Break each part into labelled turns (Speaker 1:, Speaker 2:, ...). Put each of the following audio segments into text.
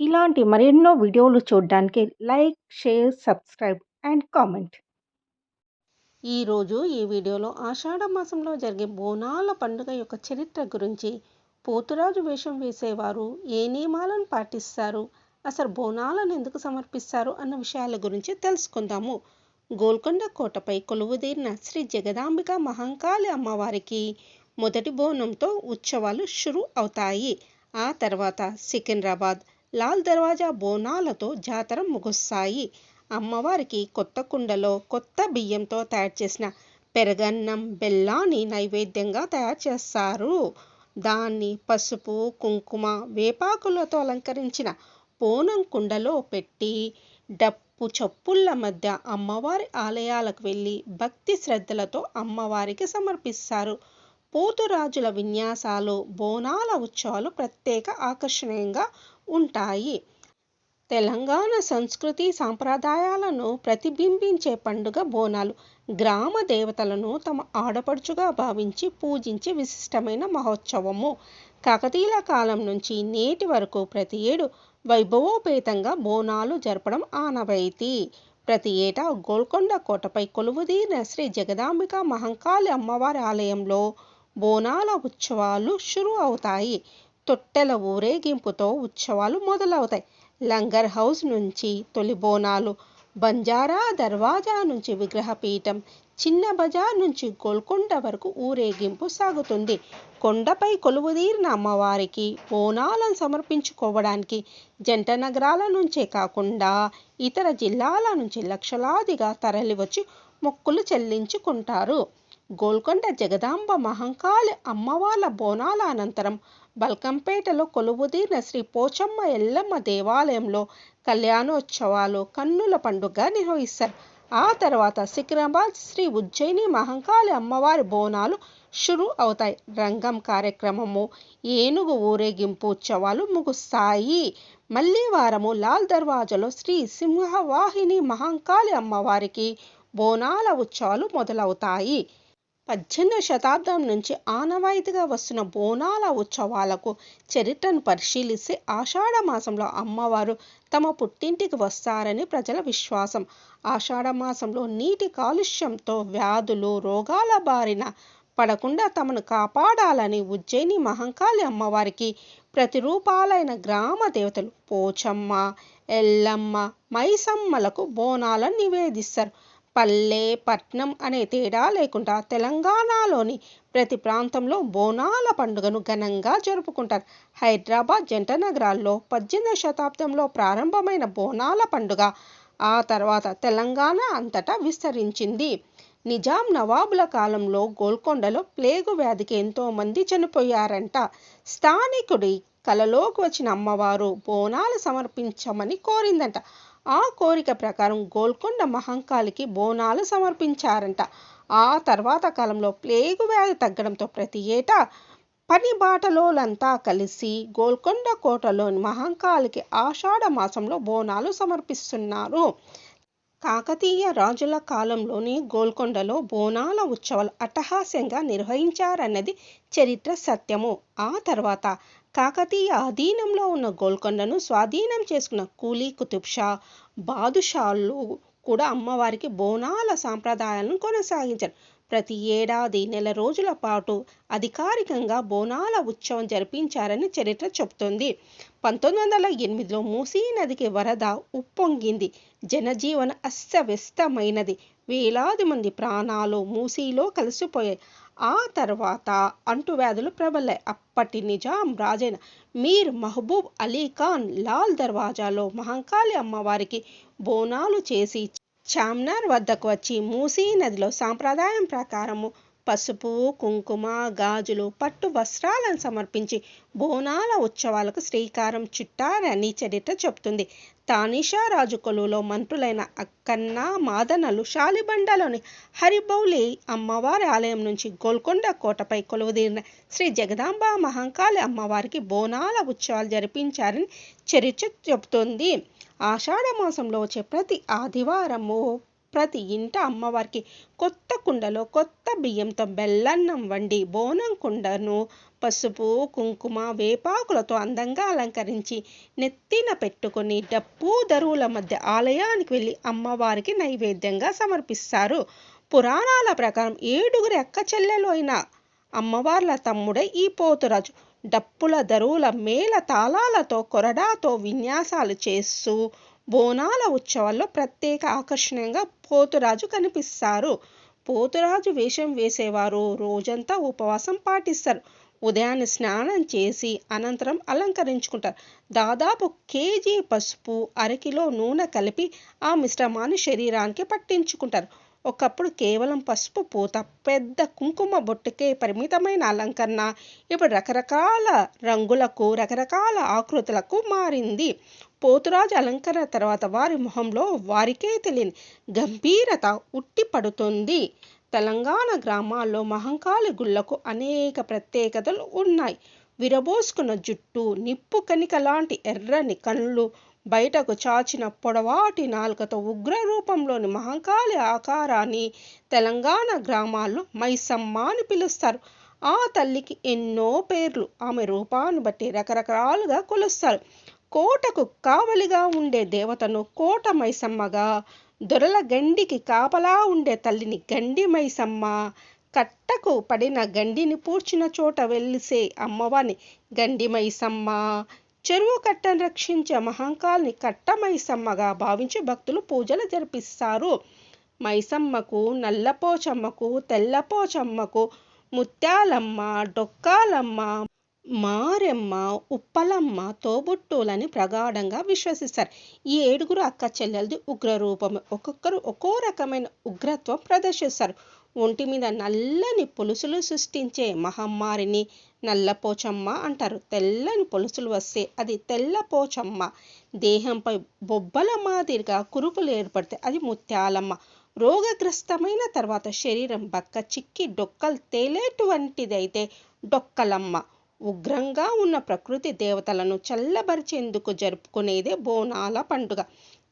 Speaker 1: ఇలాంటి మరెన్నో వీడియోలు చూడడానికి like, share, subscribe and comment.
Speaker 2: ఈరోజు ఈ వీడియోలో ఆషాఢ మాసంలో జరిగే బోనాల పండుగ యొక్క చరిత్ర గురించి, పోతురాజు వేషం వేసేవారు ఏ నియమాలను పాటిస్తారు, అసలు బోనాలను ఎందుకు సమర్పిస్తారు అన్న విషయాల గురించి తెలుసుకుందాము. గోల్కొండ కోటపై కొలువుదీరిన శ్రీ జగదాంబిక మహంకాళి అమ్మవారికి మొదటి బోనంతో ఉత్సవాలు షురు అవుతాయి. ఆ తర్వాత సికింద్రాబాద్, లాల్ దర్వాజా బోనాలతో జాతర ముగుస్తాయి. అమ్మవారికి కొత్త కుండలో కొత్త బియ్యంతో తయారు చేసిన పెరగన్నం, బెల్లాన్ని నైవేద్యంగా తయారు చేస్తారు. దాన్ని పసుపు, కుంకుమ, వేపాకులతో అలంకరించిన బోనం కుండలో పెట్టి డప్పు చప్పుళ్ళ మధ్య అమ్మవారి ఆలయాలకు వెళ్ళి భక్తి శ్రద్ధలతో అమ్మవారికి సమర్పిస్తారు. పోతురాజుల విన్యాసాలు, బోనాల ఉత్సవాలు ప్రత్యేక ఆకర్షణీయంగా ఉంటాయి. తెలంగాణ సంస్కృతి సాంప్రదాయాలను ప్రతిబింబించే పండుగ బోనాలు. గ్రామ దేవతలను తమ ఆడపడుచుగా భావించి పూజించే విశిష్టమైన మహోత్సవము. కాకతీయుల కాలం నుంచి నేటి వరకు ప్రతి ఏడు వైభవోపేతంగా బోనాలు జరపడం ఆనవాయితీ. ప్రతి ఏటా గోల్కొండ కోటపై కొలువుదీరిన శ్రీ జగదాంబిక మహంకాళి అమ్మవారి ఆలయంలో బోనాల ఉత్సవాలు షురు అవుతాయి. తొట్టెల ఊరేగింపుతో ఉత్సవాలు మొదలవుతాయి. లంగర్ హౌస్ నుంచి తొలి బోనాలు, బంజారా దర్వాజా నుంచి విగ్రహపీఠం, చిన్న బజార్ నుంచి గోల్కొండ వరకు ఊరేగింపు సాగుతుంది. కొండపై కొలువుదీరిన అమ్మవారికి బోనాలను సమర్పించుకోవడానికి జంట నగరాల నుంచే కాకుండా ఇతర జిల్లాల నుంచి లక్షలాదిగా తరలివచ్చి మొక్కులు చెల్లించుకుంటారు. గోల్కొండ జగదాంబ మహంకాళి అమ్మవార్ల బోనాల అనంతరం బల్కంపేటలో కొలువుదీరిన శ్రీ పోచమ్మ ఎల్లమ్మ దేవాలయంలో కళ్యాణోత్సవాలు కన్నుల పండుగ నిర్వహిస్తారు. ఆ తర్వాత సికింద్రాబాద్ శ్రీ ఉజ్జయిని మహంకాళి అమ్మవారి బోనాలు షురు అవుతాయి. రంగం కార్యక్రమము, ఏనుగు ఊరేగింపు ఉత్సవాలు ముగుస్తాయి. మళ్ళీ వారము లాల్ దర్వాజలో శ్రీ సింహవాహిని మహంకాళి అమ్మవారికి బోనాల ఉత్సవాలు మొదలవుతాయి. పద్దెనిమిదవ శతాబ్దం నుంచి ఆనవాయితీగా వస్తున్న బోనాల ఉత్సవాలకు చరిత్రను పరిశీలిస్తే ఆషాఢ మాసంలో అమ్మవారు తమ పుట్టింటికి వస్తారని ప్రజల విశ్వాసం. ఆషాఢ మాసంలో నీటి కాలుష్యంతో వ్యాధులు, రోగాల బారిన పడకుండా తమను కాపాడాలని ఉజ్జయిని మహంకాళి అమ్మవారికి ప్రతిరూపాలైన గ్రామ దేవతలు పోచమ్మ, ఎల్లమ్మ, మైసమ్మలకు బోనాలను నివేదిస్తారు. పల్లె, పట్నం అనే తేడా లేకుండా తెలంగాణలోని ప్రతి ప్రాంతంలో బోనాల పండుగను ఘనంగా జరుపుకుంటారు. హైదరాబాద్ జంట నగరాల్లో పద్దెనిమిదవ శతాబ్దంలో ప్రారంభమైన బోనాల పండుగ ఆ తర్వాత తెలంగాణ అంతటా విస్తరించింది. నిజాం నవాబుల కాలంలో గోల్కొండలో ప్లేగు వ్యాధికి ఎంతో మంది చనిపోయారంట. స్థానికుడి కలలోకి వచ్చిన అమ్మవారు బోనాలు సమర్పించమని కోరిందట. ఆ కోరిక ప్రకారం గోల్కొండ మహంకాళికి బోనాలు సమర్పించారంట. ఆ తర్వాత కాలంలో ప్లేగు వ్యాధి తగ్గడంతో ప్రతి ఏటా పనిబాటలోలంతా కలిసి గోల్కొండ కోటలోని మహంకాళికి ఆషాఢ మాసంలో బోనాలు సమర్పిస్తున్నారు. కాకతీయ రాజుల కాలంలోనే గోల్కొండలో బోనాల ఉత్సవాలు అట్టహాస్యంగా నిర్వహించారన్నది చరిత్ర సత్యము. ఆ తర్వాత కాకతీయ అధీనంలో ఉన్న గోల్కొండను స్వాధీనం చేసుకున్న కూలీ కుతుబ్ షా, బాదుషాలు కూడా అమ్మవారికి బోనాల సాంప్రదాయాలను కొనసాగించారు. ప్రతి ఏడాది నెల రోజుల పాటు అధికారికంగా బోనాల ఉత్సవం జరిపించారని చరిత్ర చెబుతోంది. పంతొమ్మిది వందల ఎనిమిదిలో మూసీ నదికి వరద ఉప్పొంగింది. జనజీవన అస్తవ్యస్తమైనది. వేలాది మంది ప్రాణాలు మూసీలో కలిసిపోయాయి. ఆ తర్వాత అంటువ్యాధులు ప్రబలాయి. అప్పటి నిజాం రాజైన మీర్ మహబూబ్ అలీ ఖాన్ లాల్ దర్వాజాలో మహంకాళి అమ్మవారికి బోనాలు చేసి చామ్నార్ వద్దకు వచ్చి మూసీ నదిలో సాంప్రదాయం ప్రకారము పసుపు, కుంకుమ, గాజులు, పట్టు వస్త్రాలను సమర్పించి బోనాల ఉత్సవాలకు శ్రీకారం చుట్టారని చరిత్ర చెబుతుంది. తానిషా రాజు కొలువులో మంత్రులైన అక్కన్న, మాదనలు శాలిబండలోని హరిబౌలి అమ్మవారి ఆలయం నుంచి గోల్కొండ కోటపై కొలువుదీరిన శ్రీ జగదాంబ మహంకాళి అమ్మవారికి బోనాల ఉత్సవాలు జరిపించారని చరిత్ర చెబుతోంది. ఆషాఢ మాసంలో వచ్చే ప్రతి ఆదివారము ప్రతి ఇంట అమ్మవారికి కొత్త కుండలో కొత్త బియ్యంతో బెల్లన్నం వండి బోనం కుండను పసుపు కుంకుమ వేపాకులతో అందంగా అలంకరించి నెత్తిన పెట్టుకొని డప్పు దరువుల మధ్య ఆలయానికి వెళ్ళి అమ్మవారికి నైవేద్యంగా సమర్పిస్తారు. పురాణాల ప్రకారం ఏడుగురి అక్క చెల్లెలు అయిన అమ్మవార్ల తమ్ముడే ఈ పోతురాజు. డప్పుల దరువుల మేళ తాళాలతో కొరడాతో విన్యాసాలు చేస్తూ బోనాల ఉత్సవాల్లో ప్రత్యేక ఆకర్షణీయంగా పోతురాజు కనిపిస్తారు. పోతురాజు వేషం వేసేవారు. రోజంతా ఉపవాసం పాటిస్తారు. ఉదయాన్నే స్నానం చేసి అనంతరం అలంకరించుకుంటారు. దాదాపు కేజీ పసుపు అరకిలో నూనె కలిపి ఆ మిశ్రమాన్ని శరీరానికి పట్టించుకుంటారు. ఒకప్పుడు కేవలం పసుపు పూత పెద్ద కుంకుమ బొట్టుకే పరిమితమైన అలంకరణ ఇప్పుడు రకరకాల రంగులకు రకరకాల ఆకృతులకు మారింది. పోతురాజు అలంకరణ తర్వాత వారి మొహంలో వారికే తెలియని గంభీరత ఉట్టిపడుతుంది. తెలంగాణ గ్రామాల్లో మహంకాళి గుళ్ళకు అనేక ప్రత్యేకతలు ఉన్నాయి. విరబోసుకున్న జుట్టు నిప్పు కనిక లాంటి ఎర్రని కళ్ళు బయటకు చాచిన పొడవాటి నాలుకతో ఉగ్ర రూపంలోని మహంకాళి ఆకారాన్ని తెలంగాణ గ్రామాల్లో మైసమ్మ అని పిలుస్తారు. ఆ తల్లికి ఎన్నో పేర్లు. ఆమె రూపాన్ని బట్టి రకరకాలుగా కొలుస్తారు. కోటకు కావలిగా ఉండే దేవతను కోట మైసమ్మగా దొరల గండికి కాపలా ఉండే తల్లిని గండి మైసమ్మ కట్టకు పడిన గండిని పూడ్చిన చోట వెలిసే అమ్మవారిని గండి మైసమ్మ చెరువు కట్టను రక్షించే మహంకాల్ని కట్ట మైసమ్మగా భావించి భక్తులు పూజలు జరిపిస్తారు. మైసమ్మకు నల్లపోచమ్మకు తెల్లపోచమ్మకు ముత్యాలమ్మ డొక్కాలమ్మ మారెమ్మ ఉప్పలమ్మ తోబుట్టులని ప్రగాఢంగా విశ్వసిస్తారు. ఈ ఏడుగురు అక్క చెల్లెలది ఉగ్ర రూపం ఒక్కొక్కరు ఒక్కో రకమైన ఉగ్రత్వం ప్రదర్శిస్తారు. ఒంటి మీద నల్లని పులుసులు సృష్టించే మహమ్మారిని నల్లపోచమ్మ అంటారు. తెల్లని పులుసులు వస్తే అది తెల్లపోచమ్మ. దేహంపై బొబ్బల మాదిరిగా కురుపులు ఏర్పడితే అది ముత్యాలమ్మ. రోగగ్రస్తమైన తర్వాత శరీరం బక్క చిక్కి డొక్కలు తేలేటువంటిదైతే డొక్కలమ్మ. ఉగ్రంగా ఉన్న ప్రకృతి దేవతలను చల్లబరిచేందుకు జరుపుకునేదే బోనాల పండుగ.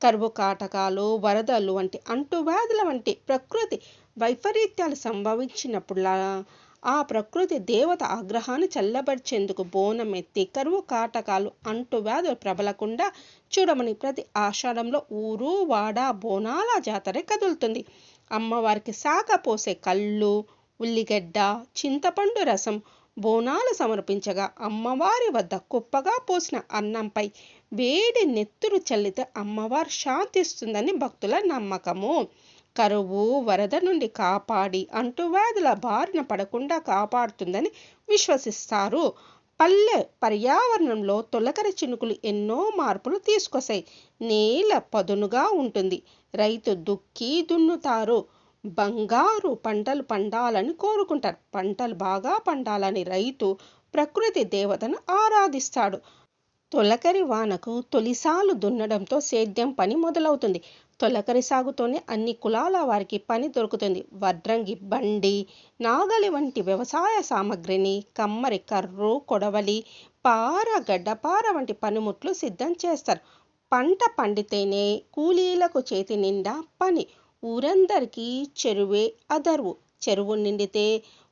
Speaker 2: కరువు కాటకాలు వరదలు వంటి అంటువ్యాధుల వంటి ప్రకృతి వైపరీత్యాలు సంభవించినప్పుడల్లా ఆ ప్రకృతి దేవత ఆగ్రహాన్ని చల్లబరిచేందుకు బోనం ఎత్తి కరువు కాటకాలు అంటువ్యాధులు ప్రబలకుండా చూడమని ప్రతి ఆషాఢంలో ఊరు వాడ బోనాల జాతర కదులుతుంది. అమ్మవారికి సాకపోసే కళ్ళు ఉల్లిగడ్డ చింతపండు రసం బోనాలు సమర్పించగా అమ్మవారి వద్ద కుప్పగా పోసిన అన్నంపై వేడి నెత్తురు చల్లితే అమ్మవారు శాంతిస్తుందని భక్తుల నమ్మకము. కరువు వరద నుండి కాపాడి అంటువ్యాధుల బారిన పడకుండా కాపాడుతుందని విశ్వసిస్తారు. పల్లె పర్యావరణంలో తొలకరి చినుకులు ఎన్నో మార్పులు తీసుకొస్తాయి. నేల పదునుగా ఉంటుంది. రైతు దుక్కి దున్నుతారు. బంగారు పంటలు పండాలని కోరుకుంటారు. పంటలు బాగా పండాలని రైతు ప్రకృతి దేవతను ఆరాధిస్తాడు. తొలకరి వానకు తొలిసాలు దున్నడంతో సేద్యం పని మొదలవుతుంది. తొలకరి సాగుతోనే అన్ని కులాల వారికి పని దొరుకుతుంది. వడ్రంగి బండి నాగలి వంటి వ్యవసాయ సామగ్రిని కమ్మరి కర్రు కొడవలి పార గడ్డపార వంటి పనిముట్లు సిద్ధం చేస్తారు. పంట పండితేనే కూలీలకు చేతి నిండా పని. ఊరందరికీ చెరువే అదరువు. చెరువు నిండితే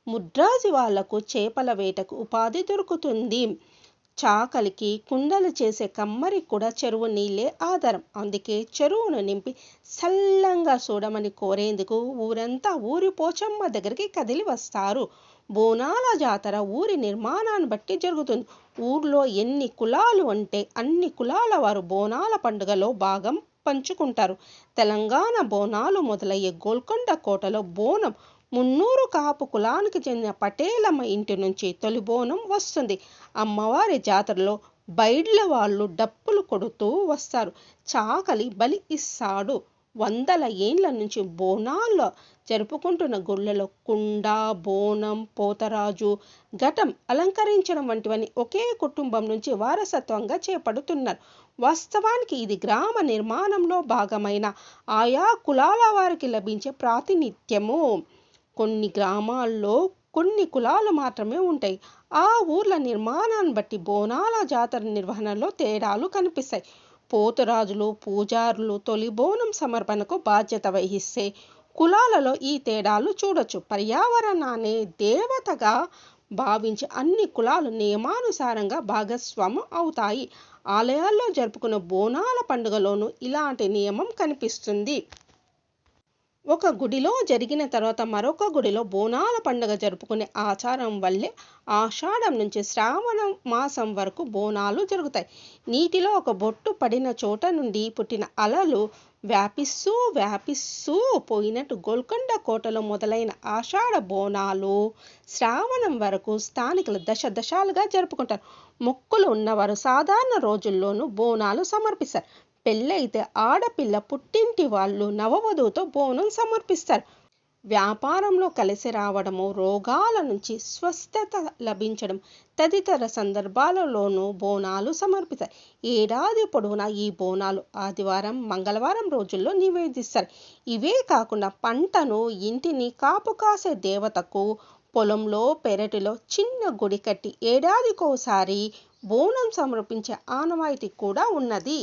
Speaker 2: ముడ్రాజి వాళ్ళకు చేపల వేటకు ఉపాధి దొరుకుతుంది. చాకలికి కుండలు చేసే కమ్మరి కూడా చెరువు నీళ్ళే ఆధారం. అందుకే చెరువును నింపి సల్లంగా చూడమని కోరేందుకు ఊరంతా ఊరి పోచమ్మ దగ్గరికి కదిలి వస్తారు. బోనాల జాతర ఊరి నిర్మాణాన్ని బట్టి జరుగుతుంది. ఊర్లో ఎన్ని కులాలు అంటే అన్ని కులాల వారు బోనాల పండుగలో భాగం పంచుకుంటారు. తెలంగాణ బోనాలు మొదలయ్యే గోల్కొండ కోటలో బోనం మున్నూరు కాపు కులానికి చెందిన పటేలమ్మ ఇంటి నుంచి తొలి బోనం వస్తుంది. అమ్మవారి జాతరలో బైడ్ల వాళ్ళు డప్పులు కొడుతూ వస్తారు. చాకలి బలి ఇస్తాడు. వందల ఏండ్ల నుంచి బోనాల్లో జరుపుకుంటున్న గుళ్ళలో కుండ బోనం పోతరాజు ఘటం అలంకరించడం వంటివన్నీ ఒకే కుటుంబం నుంచి వారసత్వంగా చేపడుతున్నారు. వాస్తవానికి ఇది గ్రామ నిర్మాణంలో భాగమైన ఆయా కులాల వారికి లభించే ప్రాతినిధ్యము. కొన్ని గ్రామాల్లో కొన్ని కులాలు మాత్రమే ఉంటాయి. ఆ ఊర్ల నిర్మాణాన్ని బట్టి బోనాల జాతర నిర్వహణలో తేడాలు కనిపిస్తాయి. పోతురాజులు పూజారులు తొలి బోనం సమర్పణకు బాధ్యత వహిస్తే కులాలలో ఈ తేడాలు చూడొచ్చు. పర్యావరణాన్ని దేవతగా భావించి అన్ని కులాలు నియమానుసారంగా భాగస్వామ్యం అవుతాయి. ఆలయాల్లో జరుపుకునే బోనాల పండుగలోనూ ఇలాంటి నియమం కనిపిస్తుంది. ఒక గుడిలో జరిగిన తర్వాత మరొక గుడిలో బోనాల పండుగ జరుపుకునే ఆచారం వల్లే ఆషాఢం నుంచి శ్రావణ మాసం వరకు బోనాలు జరుగుతాయి. నీటిలో ఒక బొట్టు పడిన చోట నుండి పుట్టిన అలలు వ్యాపిస్తూ వ్యాపిస్తూ పోయినట్టు గోల్కొండ కోటలో మొదలైన ఆషాఢ బోనాలు శ్రావణం వరకు స్థానికులు దశ దశాలుగా జరుపుకుంటారు. మొక్కులు ఉన్నవారు సాధారణ రోజుల్లోనూ బోనాలు సమర్పిస్తారు. పెళ్ళైతే ఆడపిల్ల పుట్టింటి వాళ్ళు నవవధువుతో బోనం సమర్పిస్తారు. వ్యాపారంలో కలిసి రావడము రోగాల నుంచి స్వస్థత లభించడం తదితర సందర్భాలలోనూ బోనాలు సమర్పిస్తారు. ఏడాది పొడవునా ఈ బోనాలు ఆదివారం మంగళవారం రోజుల్లో నివేదిస్తారు. ఇవే కాకుండా పంటను ఇంటిని కాపు కాసే దేవతకు పొలంలో పెరటిలో చిన్న గుడి కట్టి ఏడాదికోసారి బోనం సమర్పించే ఆనవాయితీ కూడా ఉన్నది.